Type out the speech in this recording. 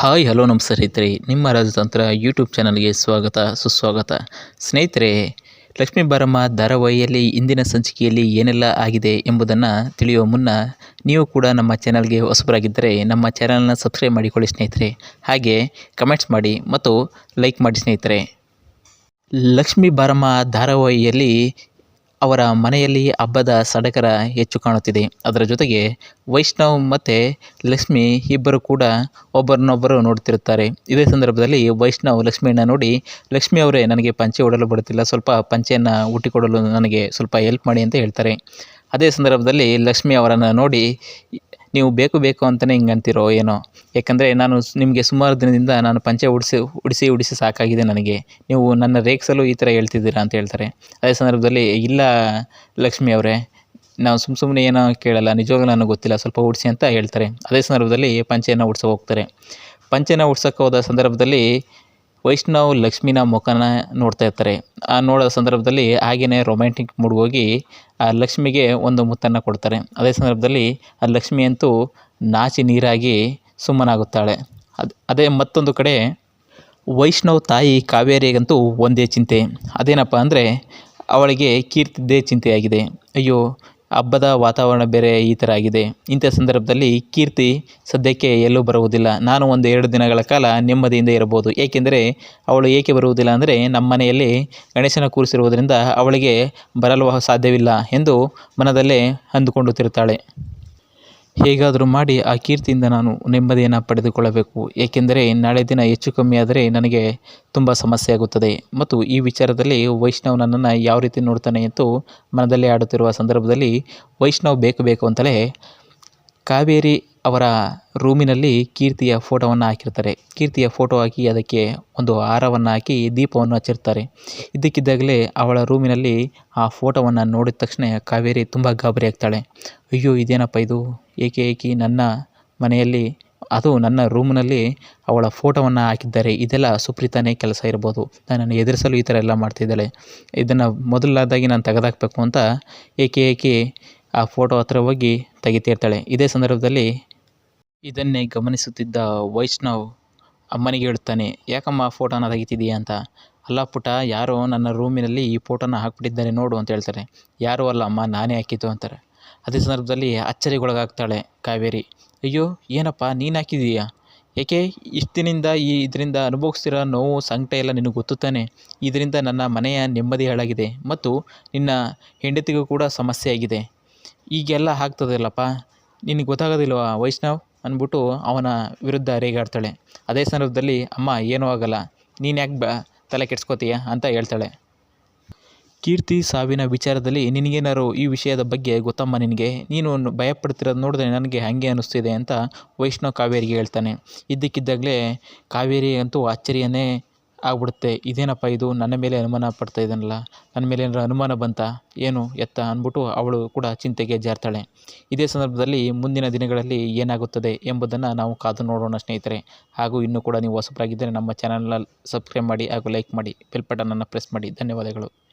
Hi, hello ನಮ್ಮ ಸ್ನೇಹಿತರೆ. ನಿಮ್ಮ ರಾಜತಂತ್ರ ಯೂಟ್ಯೂಬ್ ಚಾನಲ್ಗೆ ಸ್ವಾಗತ, ಸುಸ್ವಾಗತ. ಸ್ನೇಹಿತರೆ, ಲಕ್ಷ್ಮೀ ಬಾರಮ್ಮ ಧಾರಾವಾಹಿಯಲ್ಲಿ ಇಂದಿನ ಸಂಚಿಕೆಯಲ್ಲಿ ಏನೆಲ್ಲ ಆಗಿದೆ ಎಂಬುದನ್ನು ತಿಳಿಯುವ ಮುನ್ನ ನೀವು ಕೂಡ ನಮ್ಮ ಚಾನಲ್ಗೆ ಹೊಸಬರಾಗಿದ್ದರೆ ನಮ್ಮ ಚಾನಲ್ನ ಸಬ್ಸ್ಕ್ರೈಬ್ ಮಾಡಿಕೊಳ್ಳಿ ಸ್ನೇಹಿತರೆ. ಹಾಗೆ ಕಮೆಂಟ್ಸ್ ಮಾಡಿ ಮತ್ತು ಲೈಕ್ ಮಾಡಿ ಸ್ನೇಹಿತರೆ. ಲಕ್ಷ್ಮೀ ಬಾರಮ್ಮ ಧಾರಾವಾಹಿಯಲ್ಲಿ ಅವರ ಮನೆಯಲ್ಲಿ ಹಬ್ಬದ ಸಡಗರ ಹೆಚ್ಚು ಕಾಣುತ್ತಿದೆ. ಅದರ ಜೊತೆಗೆ ವೈಷ್ಣವ್ ಮತ್ತು ಲಕ್ಷ್ಮಿ ಇಬ್ಬರು ಕೂಡ ಒಬ್ಬರನ್ನೊಬ್ಬರು ನೋಡ್ತಿರುತ್ತಾರೆ ಇದೇ ಸಂದರ್ಭದಲ್ಲಿ ವೈಷ್ಣವ್ ಲಕ್ಷ್ಮಿಯನ್ನು ನೋಡಿ, ಲಕ್ಷ್ಮಿ ಅವರೇ, ನನಗೆ ಪಂಚೆ ಉಡಲು ಬರುತ್ತಿಲ್ಲ. ಸ್ವಲ್ಪ ಪಂಚೆಯನ್ನು ಹುಟ್ಟಿಕೊಡಲು ನನಗೆ ಸ್ವಲ್ಪ ಹೆಲ್ಪ್ ಮಾಡಿ ಅಂತ ಹೇಳ್ತಾರೆ. ಅದೇ ಸಂದರ್ಭದಲ್ಲಿ ಲಕ್ಷ್ಮಿ ಅವರನ್ನು ನೋಡಿ ನೀವು ಬೇಕು ಬೇಕು ಅಂತಲೇ ಹಿಂಗೆ ಅಂತೀರೋ ಏನೋ? ಯಾಕಂದರೆ ನಾನು ನಿಮಗೆ ಸುಮಾರು ದಿನದಿಂದ ನಾನು ಪಂಚೆ ಉಡಿಸಿ ಉಡಿಸಿ ಉಡಿಸಿ ಸಾಕಾಗಿದೆ ನನಗೆ. ನೀವು ನನ್ನ ರೇಖಿಸಲು ಈ ಥರ ಹೇಳ್ತಿದ್ದೀರಾ ಅಂತ ಹೇಳ್ತಾರೆ. ಅದೇ ಸಂದರ್ಭದಲ್ಲಿ, ಇಲ್ಲ ಲಕ್ಷ್ಮಿ ಅವರೇ, ನಾವು ಸುಮ್ಮ ಸುಮ್ಮನೆ ಏನೋ ಕೇಳಲ್ಲ, ನಿಜವಾಗ್ಲೂ ನನಗೆ ಗೊತ್ತಿಲ್ಲ, ಸ್ವಲ್ಪ ಉಡಿಸಿ ಅಂತ ಹೇಳ್ತಾರೆ. ಅದೇ ಸಂದರ್ಭದಲ್ಲಿ ಪಂಚೆಯನ್ನು ಉಡ್ಸೋಕೆ ಹೋಗ್ತಾರೆ. ಪಂಚೆನ ಉಡ್ಸೋಕೆ ಹೋದ ಸಂದರ್ಭದಲ್ಲಿ ವೈಷ್ಣವ್ ಲಕ್ಷ್ಮಿನ ಮುಖನ ನೋಡ್ತಾ ಇರ್ತಾರೆ. ಆ ನೋಡೋ ಸಂದರ್ಭದಲ್ಲಿ ಹಾಗೆಯೇ ರೊಮ್ಯಾಂಟಿಕ್ ಮೂಡ್ ಹೋಗಿ ಆ ಲಕ್ಷ್ಮಿಗೆ ಒಂದು ಮುತ್ತನ್ನು ಕೊಡ್ತಾರೆ. ಅದೇ ಸಂದರ್ಭದಲ್ಲಿ ಆ ಲಕ್ಷ್ಮಿ ಅಂತೂ ನಾಚಿ ನೀರಾಗಿ ಸುಮ್ಮನಾಗುತ್ತಾಳೆ. ಅದು, ಅದೇ ಮತ್ತೊಂದು ಕಡೆ ವೈಷ್ಣವ್ ತಾಯಿ ಕಾವೇರಿಗಂತೂ ಒಂದೇ ಚಿಂತೆ. ಅದೇನಪ್ಪ ಅಂದರೆ ಅವಳಿಗೆ ಕೀರ್ತಿದ್ದೇ ಚಿಂತೆಯಾಗಿದೆ. ಅಯ್ಯೋ ಹಬ್ಬದ ವಾತಾವರಣ ಬೇರೆ ಈ ಥರ ಆಗಿದೆ. ಇಂಥ ಸಂದರ್ಭದಲ್ಲಿ ಕೀರ್ತಿ ಸದ್ಯಕ್ಕೆ ಎಲ್ಲೂ ಬರುವುದಿಲ್ಲ. ನಾನು ಒಂದು ಎರಡು ದಿನಗಳ ಕಾಲ ನೆಮ್ಮದಿಯಿಂದ ಇರಬಹುದು. ಏಕೆಂದರೆ ಅವಳು ಏಕೆ ಬರುವುದಿಲ್ಲ ಅಂದರೆ ನಮ್ಮ ಮನೆಯಲ್ಲಿ ಗಣೇಶನ ಕೂರಿಸಿರುವುದರಿಂದ ಅವಳಿಗೆ ಬರಲು ಸಾಧ್ಯವಿಲ್ಲ ಎಂದು ಮನದಲ್ಲೇ ಅಂದುಕೊಳ್ಳುತ್ತಿರುತ್ತಾಳೆ ಹೇಗಾದರೂ ಮಾಡಿ ಆ ಕೀರ್ತಿಯಿಂದ ನಾನು ನೆಮ್ಮದಿಯನ್ನು ಪಡೆದುಕೊಳ್ಳಬೇಕು. ಏಕೆಂದರೆ ನಾಳೆ ದಿನ ಹೆಚ್ಚು ಕಮ್ಮಿ ಆದರೆ ನನಗೆ ತುಂಬ ಸಮಸ್ಯೆ ಆಗುತ್ತದೆ. ಮತ್ತು ಈ ವಿಚಾರದಲ್ಲಿ ವೈಷ್ಣವ್ ನನ್ನನ್ನು ಯಾವ ರೀತಿ ನೋಡ್ತಾನೆ ಎಂದು ಮನದಲ್ಲಿ ಆಡುತ್ತಿರುವ ಸಂದರ್ಭದಲ್ಲಿ ವೈಷ್ಣವ್ ಬೇಕು ಬೇಕು ಅಂತಲೇ ಕಾವೇರಿ ಅವರ ರೂಮಿನಲ್ಲಿ ಕೀರ್ತಿಯ ಫೋಟೋವನ್ನು ಹಾಕಿರ್ತಾರೆ. ಕೀರ್ತಿಯ ಫೋಟೋ ಹಾಕಿ ಅದಕ್ಕೆ ಒಂದು ಹಾರವನ್ನು ಹಾಕಿ ದೀಪವನ್ನು ಹಚ್ಚಿರ್ತಾರೆ. ಇದ್ದಕ್ಕಿದ್ದಾಗಲೇ ಅವಳ ರೂಮಿನಲ್ಲಿ ಆ ಫೋಟೋವನ್ನು ನೋಡಿದ ತಕ್ಷಣ ಕಾವೇರಿ ತುಂಬ ಗಾಬರಿ ಆಗ್ತಾಳೆ. ಅಯ್ಯೋ, ಇದೇನಪ್ಪ ಇದು? ಏಕೆ ಏಕೆ? ನನ್ನ ಮನೆಯಲ್ಲಿ, ಅದು ನನ್ನ ರೂಮ್ನಲ್ಲಿ ಅವಳ ಫೋಟೋವನ್ನು ಹಾಕಿದ್ದಾರೆ. ಇದೆಲ್ಲ ಸುಪ್ರೀತಾನೇ ಕೆಲಸ ಇರ್ಬೋದು. ನನ್ನನ್ನು ಎದುರಿಸಲು ಈ ಥರ ಎಲ್ಲ ಮಾಡ್ತಿದ್ದಾಳೆ. ಇದನ್ನು ಮೊದಲಾದಾಗಿ ನಾನು ತೆಗೆದಾಕಬೇಕು ಅಂತ ಏಕೆ ಏಕೆ ಆ ಫೋಟೋ ಹತ್ರ ಹೋಗಿ ತೆಗಿತಿರ್ತಾಳೆ ಇದೇ ಸಂದರ್ಭದಲ್ಲಿ ಇದನ್ನೇ ಗಮನಿಸುತ್ತಿದ್ದ ವೈಷ್ಣವ್ ಅಮ್ಮನಿಗೆ ಹೇಳುತ್ತಾನೆ, ಯಾಕಮ್ಮ ಫೋಟೋನ ತೆಗಿತಿದೀಯ ಅಂತ? ಅಲ್ಲ ಪುಟ ಯಾರೋ ನನ್ನ ರೂಮಿನಲ್ಲಿ ಈ ಫೋಟೋನ ಹಾಕ್ಬಿಟ್ಟಿದ್ದಾರೆ, ನೋಡು ಅಂತ ಹೇಳ್ತಾರೆ. ಯಾರೂ ಅಲ್ಲ ಅಮ್ಮ, ನಾನೇ ಹಾಕಿದ್ದು, ಅಂತಾರೆ. ಅದೇ ಸಂದರ್ಭದಲ್ಲಿ ಅಚ್ಚರಿಗೊಳಗಾಗ್ತಾಳೆ ಕಾವೇರಿ. ಅಯ್ಯೋ, ಏನಪ್ಪ, ನೀನು ಹಾಕಿದೀಯಾ ಏಕೆ ಇಷ್ಟಿನಿಂದ ಈ ಇದರಿಂದ ಅನುಭವಿಸ್ತಿರೋ ನೋವು, ಸಂಕಟ ಎಲ್ಲ ನಿನಗೆ ಗೊತ್ತು ತಾನೆ? ಇದರಿಂದ ನನ್ನ ಮನೆಯ ನೆಮ್ಮದಿ ಹಾಳಾಗಿದೆ ಮತ್ತು ನಿನ್ನ ಹೆಂಡತಿಗೂ ಕೂಡ ಸಮಸ್ಯೆ ಆಗಿದೆ. ಈಗೆಲ್ಲ ಆಗ್ತದಲ್ಲಪ್ಪ ನಿನಗೆ ಗೊತ್ತಾಗೋದಿಲ್ವಾ ವೈಷ್ಣವ್? ಅಂದ್ಬಿಟ್ಟು ಅವನ ವಿರುದ್ಧ ರೇಗಾಡ್ತಾಳೆ. ಅದೇ ಸಂದರ್ಭದಲ್ಲಿ, ಅಮ್ಮ, ಏನೂ ಆಗಲ್ಲ. ನೀನು ಯಾಕೆ ಬ, ತಲೆ ಕೆಡ್ಸ್ಕೋತೀಯ? ಅಂತ ಹೇಳ್ತಾಳೆ. ಕೀರ್ತಿ ಸಾವಿನ ವಿಚಾರದಲ್ಲಿ ನಿನಗೇನಾರು ಈ ವಿಷಯದ ಬಗ್ಗೆ ಗೊತ್ತಮ್ಮ ನಿನಗೆ? ನೀನು ಭಯಪಡ್ತಿರೋದು ನೋಡಿದ್ರೆ ನನಗೆ ಹಾಗೆ ಅನ್ನಿಸ್ತಿದೆ ಅಂತ ವೈಷ್ಣವ್ ಕಾವೇರಿಗೆ ಹೇಳ್ತಾನೆ. ಇದ್ದಕ್ಕಿದ್ದಾಗಲೇ ಕಾವೇರಿ ಅಂತೂ ಅಚ್ಚರಿಯನ್ನೇ ಆಗ್ಬಿಡುತ್ತೆ. ಇದೇನಪ್ಪ ಇದು? ನನ್ನ ಮೇಲೆ ಅನುಮಾನ ಪಡ್ತಾ ಇದ್ದಾನಲ್ಲ. ನನ್ನ ಮೇಲೆ ಏನಾರ ಅನುಮಾನ ಬಂತ? ಏನು ಎತ್ತ ಅಂದ್ಬಿಟ್ಟು ಅವಳು ಕೂಡ ಚಿಂತೆಗೆ ಜಾರ್ತಾಳೆ. ಇದೇ ಸಂದರ್ಭದಲ್ಲಿ ಮುಂದಿನ ದಿನಗಳಲ್ಲಿ ಏನಾಗುತ್ತದೆ ಎಂಬುದನ್ನು ನಾವು ಕಾದು ನೋಡೋಣ ಸ್ನೇಹಿತರೆ. ಹಾಗೂ ಇನ್ನೂ ಕೂಡ ನೀವು ಹೊಸಬರಾಗಿದ್ದರೆ ನಮ್ಮ ಚಾನಲ್ನ ಸಬ್ಸ್ಕ್ರೈಬ್ ಮಾಡಿ ಹಾಗೂ ಲೈಕ್ ಮಾಡಿ. ಬೆಲ್ ಬಟನನ್ನು ಪ್ರೆಸ್ ಮಾಡಿ. ಧನ್ಯವಾದಗಳು.